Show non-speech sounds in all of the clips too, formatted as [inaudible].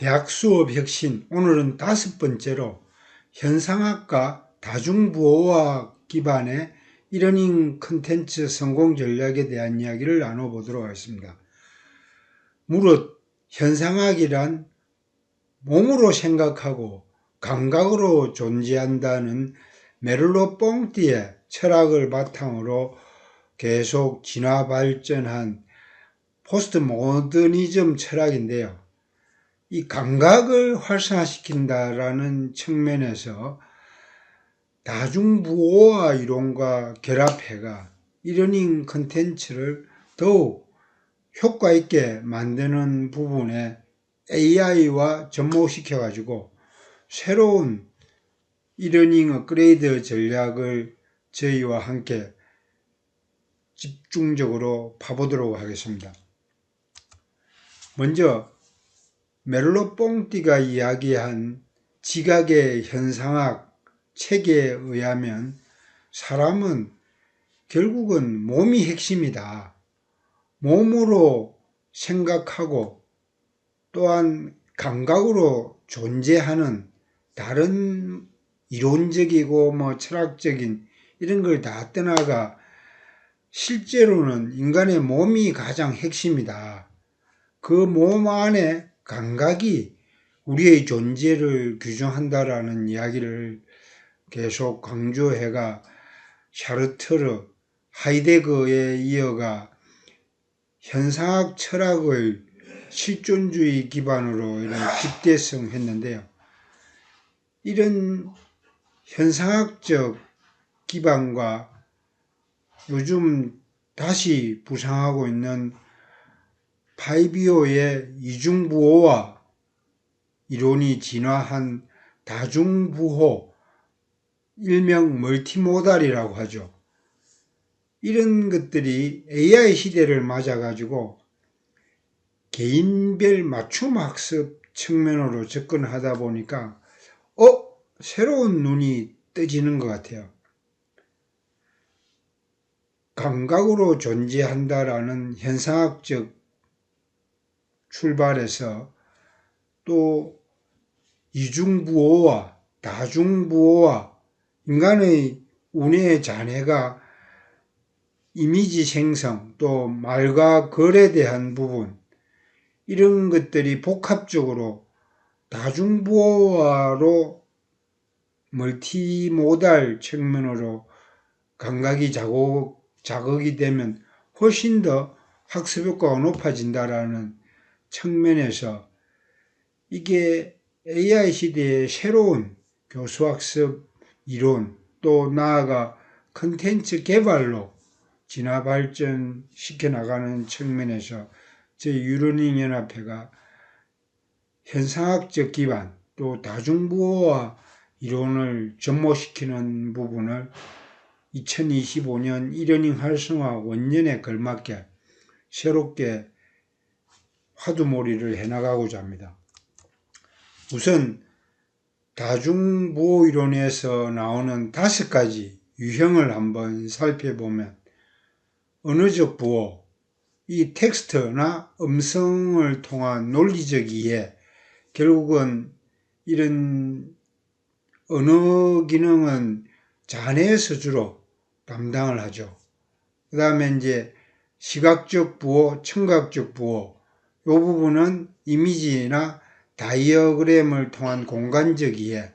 대학 수업 혁신 오늘은 다섯 번째로 현상학과 다중부호학 기반의 이러닝 컨텐츠 성공 전략에 대한 이야기를 나눠보도록 하겠습니다. 무릇 현상학이란 몸으로 생각하고 감각으로 존재한다는 메를로 뽕띠의 철학을 바탕으로 계속 진화 발전한 포스트 모더니즘 철학인데요. 이 감각을 활성화시킨다라는 측면에서 다중부호화 이론과 결합해가 이러닝 컨텐츠를 더욱 효과 있게 만드는 부분에 AI와 접목시켜 가지고 새로운 이러닝 업그레이드 전략을 저희와 함께 집중적으로 파보도록 하겠습니다. 먼저 멜로 뽕띠가 이야기한 지각의 현상학 책에 의하면 사람은 결국은 몸이 핵심이다. 몸으로 생각하고 또한 감각으로 존재하는 다른 이론적이고 뭐 철학적인 이런 걸 다 떠나가 실제로는 인간의 몸이 가장 핵심이다. 그 몸 안에 감각이 우리의 존재를 규정한다라는 이야기를 계속 강조해가 샤르트르, 하이데거에 이어가 현상학 철학을 실존주의 기반으로 이런 빅대성 했는데요. 이런 현상학적 기반과 요즘 다시 부상하고 있는 파이비오의 이중부호와 이론이 진화한 다중부호, 일명 멀티모달이라고 하죠. 이런 것들이 AI 시대를 맞아가지고 개인별 맞춤 학습 측면으로 접근하다 보니까 어? 새로운 눈이 떠지는 것 같아요. 감각으로 존재한다라는 현상학적 출발해서 또 이중부호와 다중부호와 인간의 운의 잔해가 이미지 생성 또 말과 글에 대한 부분 이런 것들이 복합적으로 다중부호화로 멀티모달 측면으로 감각이 자극, 자극이 되면 훨씬 더 학습 효과가 높아진다라는 측면에서 이게 AI 시대의 새로운 교수학습 이론 또 나아가 컨텐츠 개발로 진화 발전 시켜 나가는 측면에서 제 유러닝 연합회가 현상학적 기반 또 다중부호와 이론을 접목시키는 부분을 2025년 이러닝 활성화 원년에 걸맞게 새롭게 화두몰이를 해나가고자 합니다. 우선 다중부호 이론에서 나오는 다섯 가지 유형을 한번 살펴보면 언어적 부호, 이 텍스트나 음성을 통한 논리적 이해, 결국은 이런 언어 기능은 자네에서 주로 담당을 하죠. 그 다음에 이제 시각적 부호, 청각적 부호, 이 부분은 이미지나 다이어그램을 통한 공간적 이해,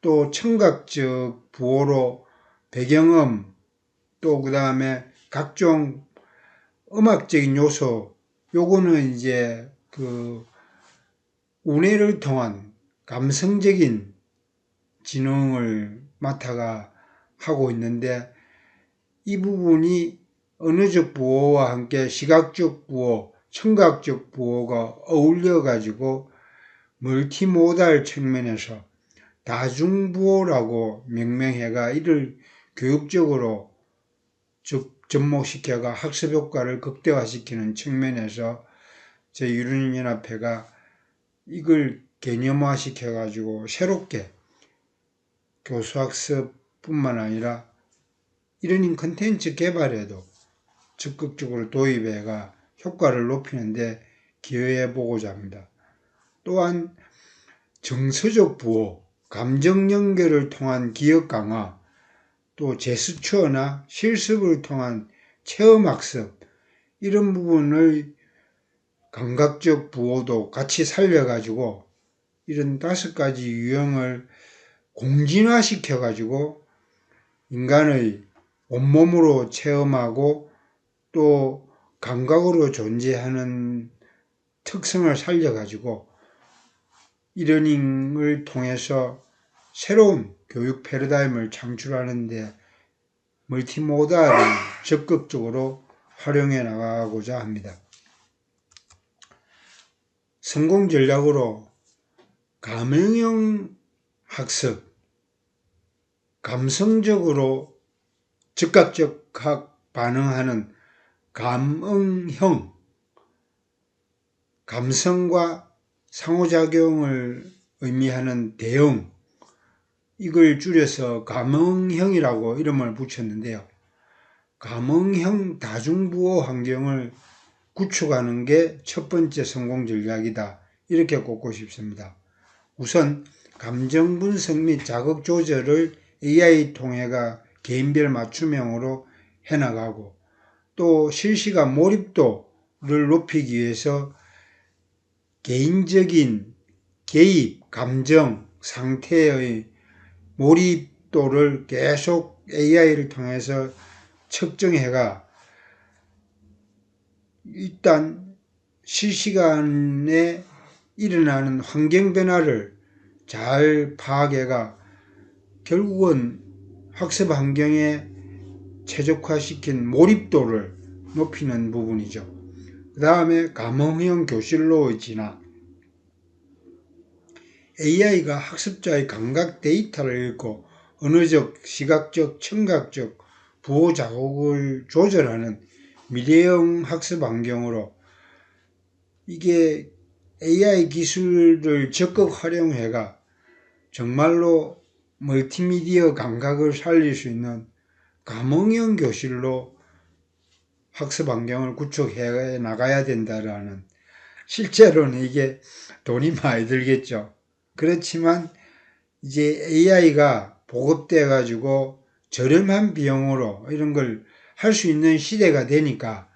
또 청각적 부호로 배경음, 또 그 다음에 각종 음악적인 요소, 요거는 이제 그 운해를 통한 감성적인 지능을 맡아가 하고 있는데 이 부분이 언어적 부호와 함께 시각적 부호, 청각적 부호가 어울려 가지고 멀티모달 측면에서 다중부호라고 명명해가 이를 교육적으로 접목시켜가 학습 효과를 극대화시키는 측면에서 제 유른연합회가 이걸 개념화 시켜 가지고 새롭게 교수학습뿐만 아니라 이런 컨텐츠 개발에도 적극적으로 도입해가 효과를 높이는 데 기여해 보고자 합니다. 또한 정서적 부호, 감정 연결을 통한 기억 강화, 또 제스처나 실습을 통한 체험 학습, 이런 부분의 감각적 부호도 같이 살려가지고 이런 다섯 가지 유형을 공진화시켜가지고 인간의 온몸으로 체험하고 또 감각으로 존재하는 특성을 살려가지고 이러닝을 통해서 새로운 교육 패러다임을 창출하는데 멀티모달을 적극적으로 활용해 나가고자 합니다. 성공 전략으로 감형형 학습, 감성적으로 즉각적 반응하는 감응형, 감성과 상호작용을 의미하는 대응, 이걸 줄여서 감응형이라고 이름을 붙였는데요. 감응형 다중부호 환경을 구축하는 게 첫 번째 성공 전략이다. 이렇게 꼽고 싶습니다. 우선 감정 분석 및 자극 조절을 AI 통해가 개인별 맞춤형으로 해나가고 또 실시간 몰입도를 높이기 위해서 개인적인 개입, 감정, 상태의 몰입도를 계속 AI를 통해서 측정해가 일단 실시간에 일어나는 환경 변화를 잘 파악해가 결국은 학습 환경에 최적화시킨 몰입도를 높이는 부분이죠. 그 다음에 감흥형 교실로 진화. AI가 학습자의 감각 데이터를 읽고 언어적, 시각적, 청각적 부호 자극을 조절하는 미래형 학습 환경으로 이게 AI 기술을 적극 활용해가 정말로 멀티미디어 감각을 살릴 수 있는 감흥형 교실로 학습 환경을 구축해 나가야 된다라는 실제로는 이게 돈이 많이 들겠죠. 그렇지만 이제 AI가 보급돼 가지고 저렴한 비용으로 이런 걸 할 수 있는 시대가 되니까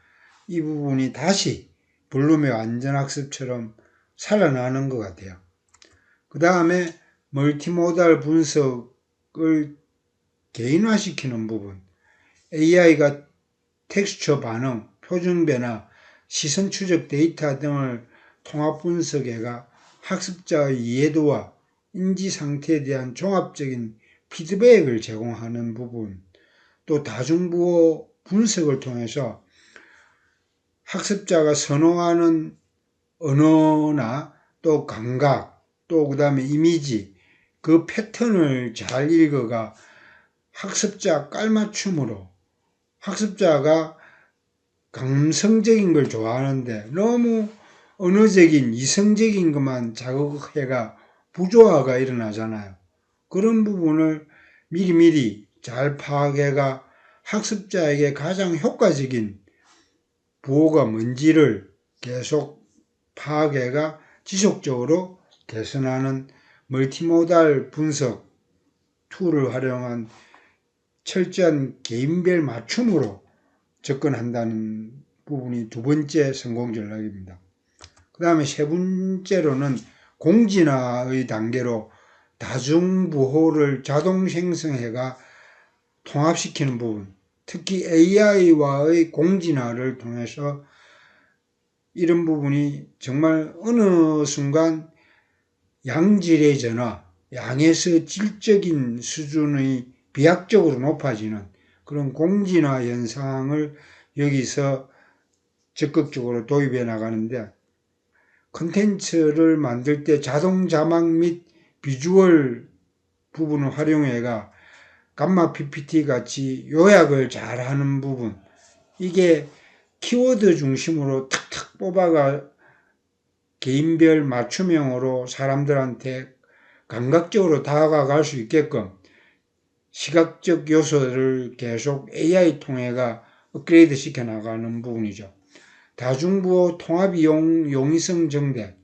이 부분이 다시 블룸의 완전 학습처럼 살아나는 것 같아요. 그 다음에 멀티모달 분석을 개인화시키는 부분, AI가 텍스처 반응, 표준 변화, 시선 추적 데이터 등을 통합 분석해가 학습자의 이해도와 인지 상태에 대한 종합적인 피드백을 제공하는 부분, 또 다중부호 분석을 통해서 학습자가 선호하는 언어나 또 감각, 또 그 다음에 이미지, 그 패턴을 잘 읽어가 학습자 깔맞춤으로 학습자가 감성적인 걸 좋아하는데 너무 언어적인 이성적인 것만 자극해가 부조화가 일어나잖아요. 그런 부분을 미리미리 잘 파악해가 학습자에게 가장 효과적인 부호가 뭔지를 계속 파악해가 지속적으로 개선하는 멀티모달 분석 툴을 활용한 철저한 개인별 맞춤으로 접근한다는 부분이 두 번째 성공 전략입니다. 그 다음에 세 번째로는 공진화의 단계로 다중부호를 자동 생성해가 통합시키는 부분, 특히 AI와의 공진화를 통해서 이런 부분이 정말 어느 순간 양질의 전화, 양에서 질적인 수준의 비약적으로 높아지는 그런 공진화 현상을 여기서 적극적으로 도입해 나가는데 컨텐츠를 만들 때 자동 자막 및 비주얼 부분을 활용해가 감마 PPT 같이 요약을 잘 하는 부분. 이게 키워드 중심으로 탁탁 뽑아가 개인별 맞춤형으로 사람들한테 감각적으로 다가갈 수 있게끔 시각적 요소를 계속 AI 통해가 업그레이드 시켜 나가는 부분이죠. 다중부호 통합이용 용이성 정대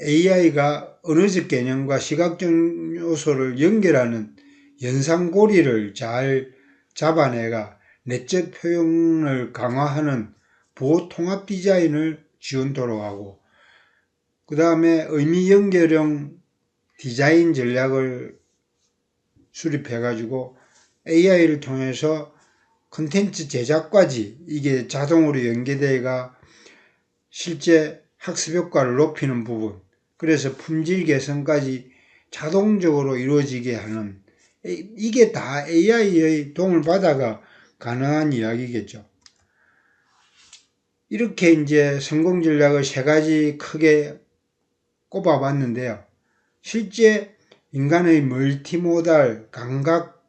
AI가 언어적 개념과 시각적 요소를 연결하는 연상고리를 잘 잡아내가 내적 표현을 강화하는 보호 통합 디자인을 지원토록 하고 그 다음에 의미 연결형 디자인 전략을 수립해 가지고 AI를 통해서 컨텐츠 제작까지 이게 자동으로 연계되가 실제 학습 효과를 높이는 부분 그래서 품질 개선까지 자동적으로 이루어지게 하는 이게 다 AI의 도움을 받아가 가능한 이야기겠죠. 이렇게 이제 성공 전략을 세 가지 크게 꼽아봤는데요. 실제 인간의 멀티모달 감각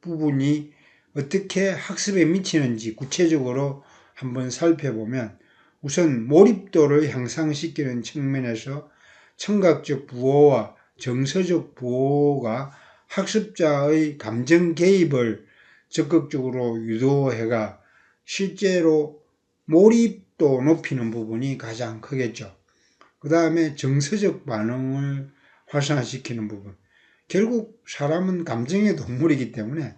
부분이 어떻게 학습에 미치는지 구체적으로 한번 살펴보면 우선 몰입도를 향상시키는 측면에서 청각적 부호와 정서적 부호가 학습자의 감정 개입을 적극적으로 유도해가 실제로 몰입도 높이는 부분이 가장 크겠죠. 그 다음에 정서적 반응을 활성화시키는 부분. 결국 사람은 감정의 동물이기 때문에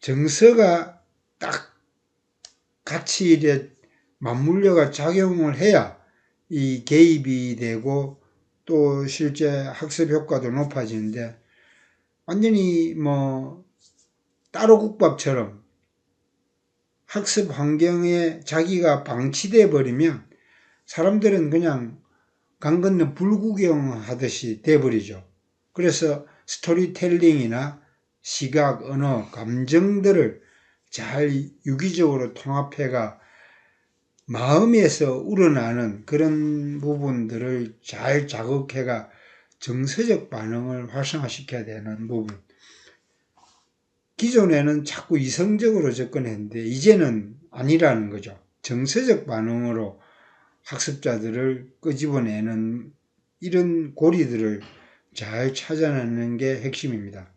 정서가 딱 같이 이래 맞물려가 작용을 해야 이 개입이 되고 또 실제 학습 효과도 높아지는데 완전히 뭐 따로 국밥처럼 학습 환경에 자기가 방치돼 버리면 사람들은 그냥 강 건너 불구경 하듯이 돼버리죠. 그래서 스토리텔링이나 시각, 언어, 감정들을 잘 유기적으로 통합해가 마음에서 우러나는 그런 부분들을 잘 자극해가 정서적 반응을 활성화시켜야 되는 부분. 기존에는 자꾸 이성적으로 접근했는데 이제는 아니라는 거죠. 정서적 반응으로 학습자들을 끄집어내는 이런 고리들을 잘 찾아내는 게 핵심입니다.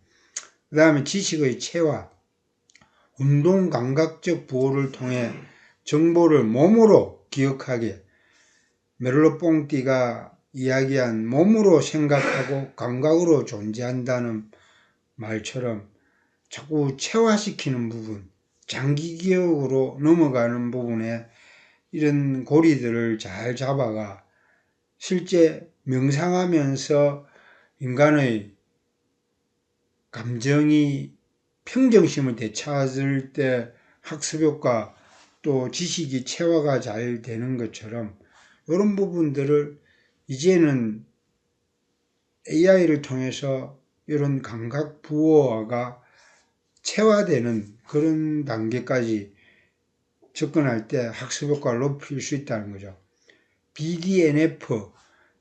그 다음에 지식의 체화, 운동 감각적 부호를 통해 정보를 몸으로 기억하게 메를로 뽕띠가 이야기한 몸으로 생각하고 감각으로 존재한다는 말처럼 자꾸 체화시키는 부분, 장기 기억으로 넘어가는 부분에 이런 고리들을 잘 잡아가 실제 명상하면서 인간의 감정이 평정심을 되찾을 때 학습효과 또 지식이 체화가 잘 되는 것처럼 이런 부분들을 이제는 AI를 통해서 이런 감각 부호화가 체화되는 그런 단계까지 접근할 때 학습 효과를 높일 수 있다는 거죠. BDNF,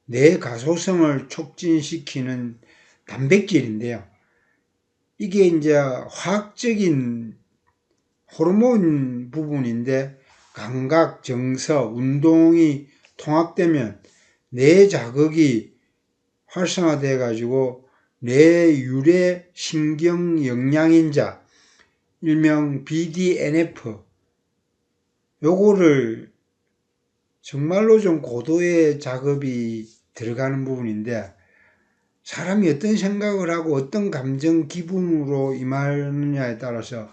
뇌 가소성을 촉진시키는 단백질인데요. 이게 이제 화학적인 호르몬 부분인데 감각, 정서, 운동이 통합되면 뇌 자극이 활성화돼 가지고 뇌 유래 신경 영양인자 일명 BDNF 요거를 정말로 좀 고도의 작업이 들어가는 부분인데 사람이 어떤 생각을 하고 어떤 감정 기분으로 임하느냐에 따라서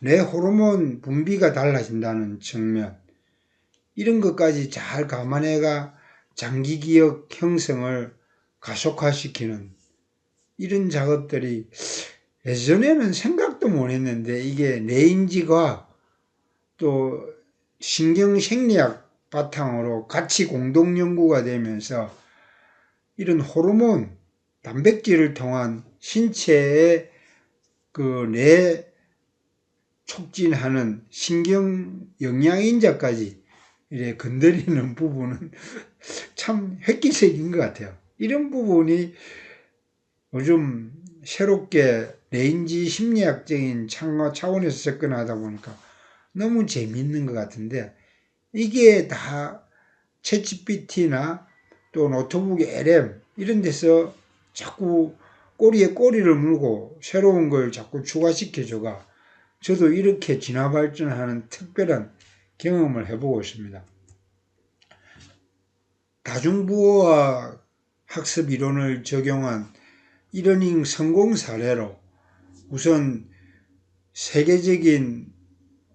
내 호르몬 분비가 달라진다는 측면 이런 것까지 잘 감안해가 장기 기억 형성을 가속화시키는 이런 작업들이 예전에는 생각도 못 했는데 이게 뇌인지과 또 신경생리학 바탕으로 같이 공동 연구가 되면서 이런 호르몬, 단백질을 통한 신체의 그뇌 촉진하는 신경 영양인자까지 이래 건드리는 [laughs] 부분은 참 획기적인 것 같아요. 이런 부분이 요즘 새롭게 레인지 심리학적인 차원에서 접근하다 보니까 너무 재밌는 것 같은데 이게 다 채찌PT나 또 노트북 LM 이런 데서 자꾸 꼬리에 꼬리를 물고 새로운 걸 자꾸 추가시켜줘가 저도 이렇게 진화 발전하는 특별한 경험을 해보고 있습니다. 다중부호와 학습 이론을 적용한 이러닝 성공 사례로 우선 세계적인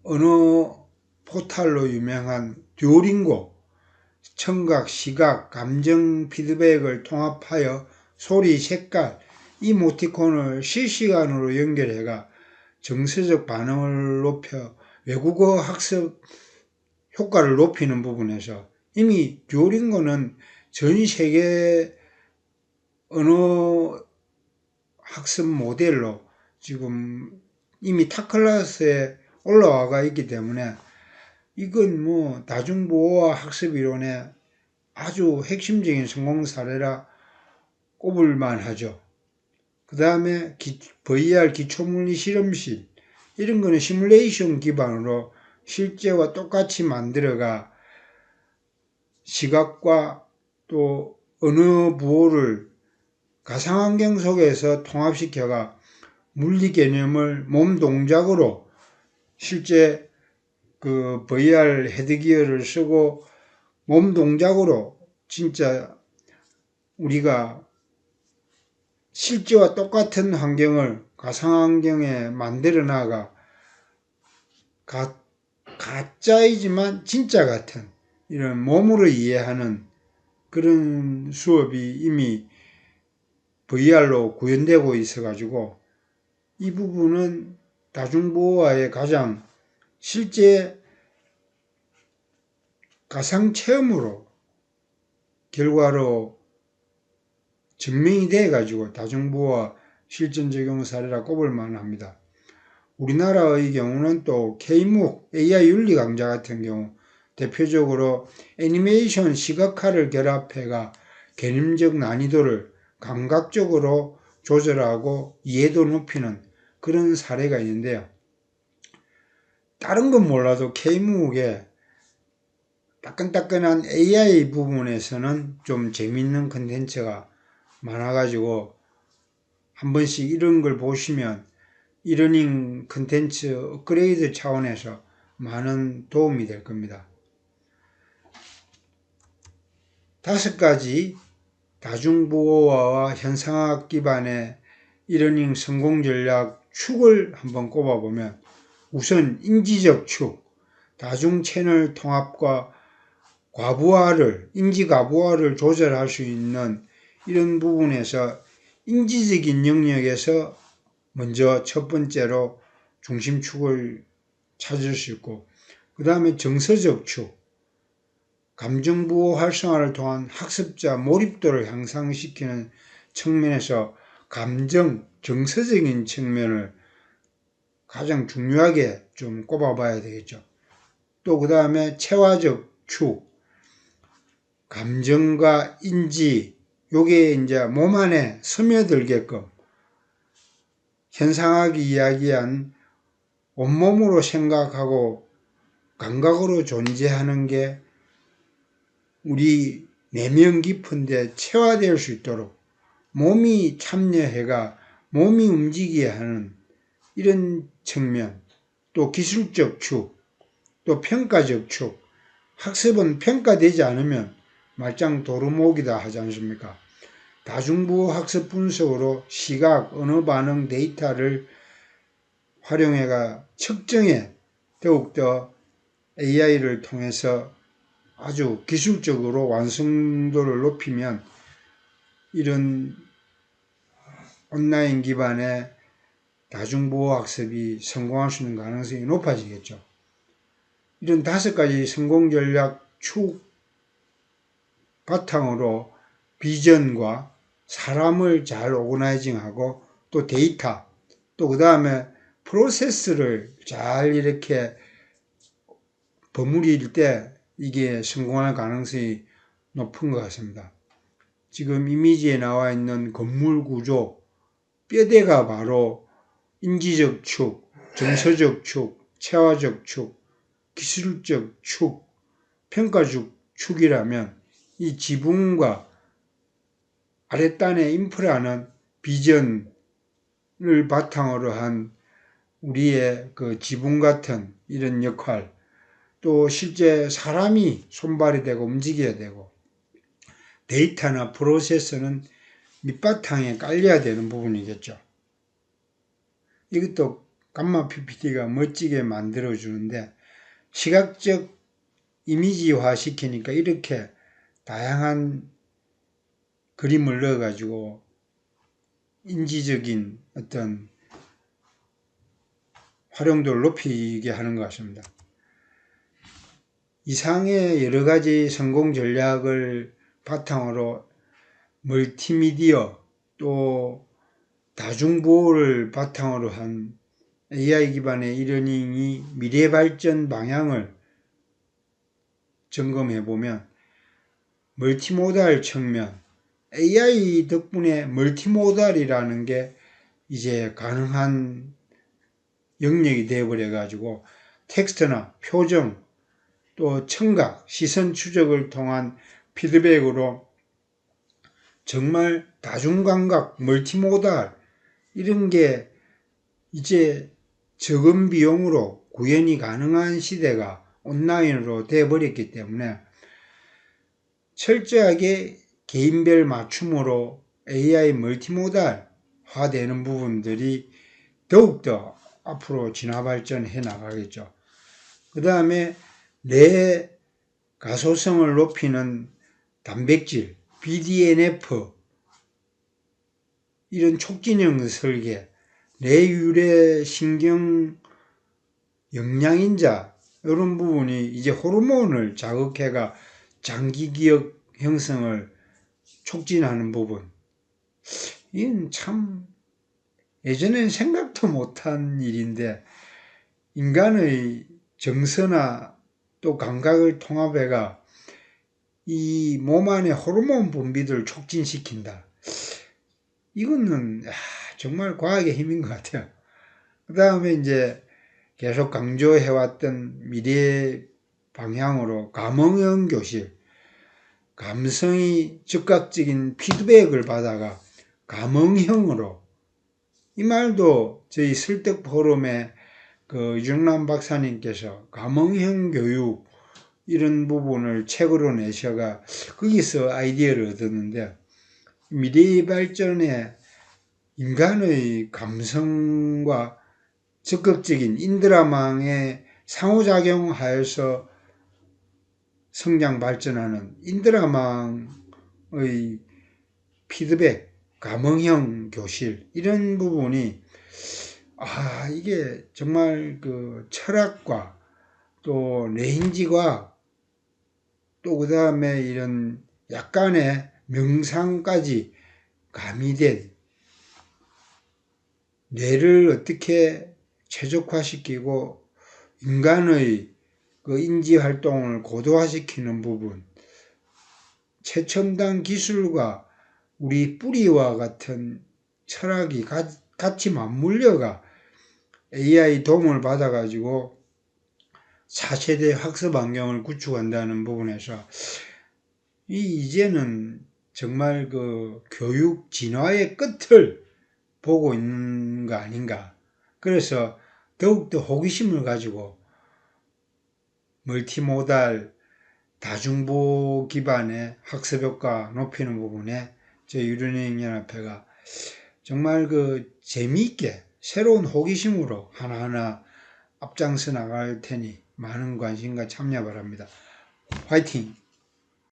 언어 포탈로 유명한 듀오링고 청각, 시각, 감정 피드백을 통합하여 소리, 색깔, 이모티콘을 실시간으로 연결해가 정서적 반응을 높여 외국어 학습 효과를 높이는 부분에서 이미 듀오링고는 전 세계 언어 학습 모델로 지금 이미 타클라스에 올라와가 있기 때문에 이건 뭐 다중보호와 학습 이론의 아주 핵심적인 성공 사례라 꼽을만 하죠. 그 다음에 VR 기초물리 실험실 이런 거는 시뮬레이션 기반으로 실제와 똑같이 만들어가 시각과 또 언어 부호를 가상환경 속에서 통합시켜가 물리 개념을 몸 동작으로 실제 그 VR 헤드기어를 쓰고 몸 동작으로 진짜 우리가 실제와 똑같은 환경을 가상환경에 만들어 나가 가, 가짜이지만 진짜 같은 이런 몸으로 이해하는 그런 수업이 이미 VR로 구현되고 있어 가지고 이 부분은 다중보호와의 가장 실제 가상 체험으로 결과로 증명이 돼 가지고 다중보호와 실전 적용 사례라 꼽을 만합니다. 우리나라의 경우는 또 K묵 AI 윤리 강좌 같은 경우 대표적으로 애니메이션 시각화를 결합해가 개념적 난이도를 감각적으로 조절하고 이해도 높이는 그런 사례가 있는데요. 다른 건 몰라도 K묵의 따끈따끈한 AI 부분에서는 좀 재밌는 컨텐츠가 많아가지고 한 번씩 이런 걸 보시면 이러닝 컨텐츠 업그레이드 차원에서 많은 도움이 될 겁니다. 다섯 가지 다중보호와 현상학 기반의 이러닝 성공 전략 축을 한번 꼽아보면 우선 인지적 축, 다중 채널 통합과 과부하를, 인지 과부하를 조절할 수 있는 이런 부분에서 인지적인 영역에서 먼저 첫 번째로 중심축을 찾을 수 있고 그 다음에 정서적 축, 감정부호 활성화를 통한 학습자 몰입도를 향상시키는 측면에서 감정, 정서적인 측면을 가장 중요하게 좀 꼽아봐야 되겠죠. 또 그 다음에 체화적 축, 감정과 인지, 요게 이제 몸 안에 스며들게끔 현상학이 이야기한 온몸으로 생각하고 감각으로 존재하는 게 우리 내면 깊은데 체화될 수 있도록 몸이 참여해가 몸이 움직이게 하는 이런 측면, 또 기술적 축, 또 평가적 축, 학습은 평가되지 않으면 말짱 도루묵이다 하지 않습니까? 다중부 학습 분석으로 시각, 언어 반응 데이터를 활용해가 측정해 더욱더 AI를 통해서 아주 기술적으로 완성도를 높이면 이런 온라인 기반의 다중보호 학습이 성공할 수 있는 가능성이 높아지겠죠. 이런 다섯 가지 성공 전략 축 바탕으로 비전과 사람을 잘 오거나이징하고 또 데이터 또 그 다음에 프로세스를 잘 이렇게 버무릴 때 이게 성공할 가능성이 높은 것 같습니다. 지금 이미지에 나와 있는 건물 구조, 뼈대가 바로 인지적 축, 정서적 축, 체화적 축, 기술적 축, 평가적 축이라면 이 지붕과 아랫단의 인프라는 비전을 바탕으로 한 우리의 그 지붕 같은 이런 역할, 또 실제 사람이 손발이 되고 움직여야 되고, 데이터나 프로세서는 밑바탕에 깔려야 되는 부분이겠죠. 이것도 감마 PPT가 멋지게 만들어 주는데 시각적 이미지화 시키니까 이렇게 다양한 그림을 넣어 가지고 인지적인 어떤 활용도를 높이게 하는 것 같습니다. 이상의 여러 가지 성공 전략을 바탕으로 멀티미디어 또 다중보호를 바탕으로 한 AI 기반의 이러닝이 미래 발전 방향을 점검해 보면 멀티모달 측면 AI 덕분에 멀티모달이라는 게 이제 가능한 영역이 되어버려 가지고 텍스트나 표정 또 청각, 시선 추적을 통한 피드백으로 정말 다중감각, 멀티모달 이런 게 이제 적은 비용으로 구현이 가능한 시대가 온라인으로 되어버렸기 때문에 철저하게 개인별 맞춤으로 AI 멀티모달화 되는 부분들이 더욱더 앞으로 진화 발전해 나가겠죠. 그 다음에 뇌 가소성을 높이는 단백질, BDNF, 이런 촉진형 설계, 뇌유래 신경 영양인자, 이런 부분이 이제 호르몬을 자극해가 장기 기억 형성을 촉진하는 부분. 이건 참 예전엔 생각도 못한 일인데 인간의 정서나 또 감각을 통합해가 이 몸 안의 호르몬 분비를 촉진시킨다. 이거는 정말 과학의 힘인 것 같아요. 그 다음에 이제 계속 강조해왔던 미래 방향으로 감흥형 교실, 감성이 즉각적인 피드백을 받아가 감흥형으로 이 말도 저희 설득 포럼에 그 유정남 박사님께서 감흥형 교육 이런 부분을 책으로 내셔가 거기서 아이디어를 얻었는데 미래 발전에 인간의 감성과 적극적인 인드라망의 상호작용하여서 성장 발전하는 인드라망의 피드백, 감흥형 교실 이런 부분이 아 이게 정말 그 철학과 또 레인지과 또 그 다음에 이런 약간의 명상까지 가미된 뇌를 어떻게 최적화시키고 인간의 그 인지 활동을 고도화시키는 부분, 최첨단 기술과 우리 뿌리와 같은 철학이 같이 맞물려가 AI 도움을 받아가지고 4세대 학습 환경을 구축한다는 부분에서 이 이제는 정말 그 교육 진화의 끝을 보고 있는 거 아닌가. 그래서 더욱더 호기심을 가지고 멀티모달 다중보 기반의 학습 효과 높이는 부분에 저희 유르닝 연합회가 정말 그 재미있게 새로운 호기심으로 하나하나 앞장서 나갈 테니 많은 관심과 참여 바랍니다. 화이팅!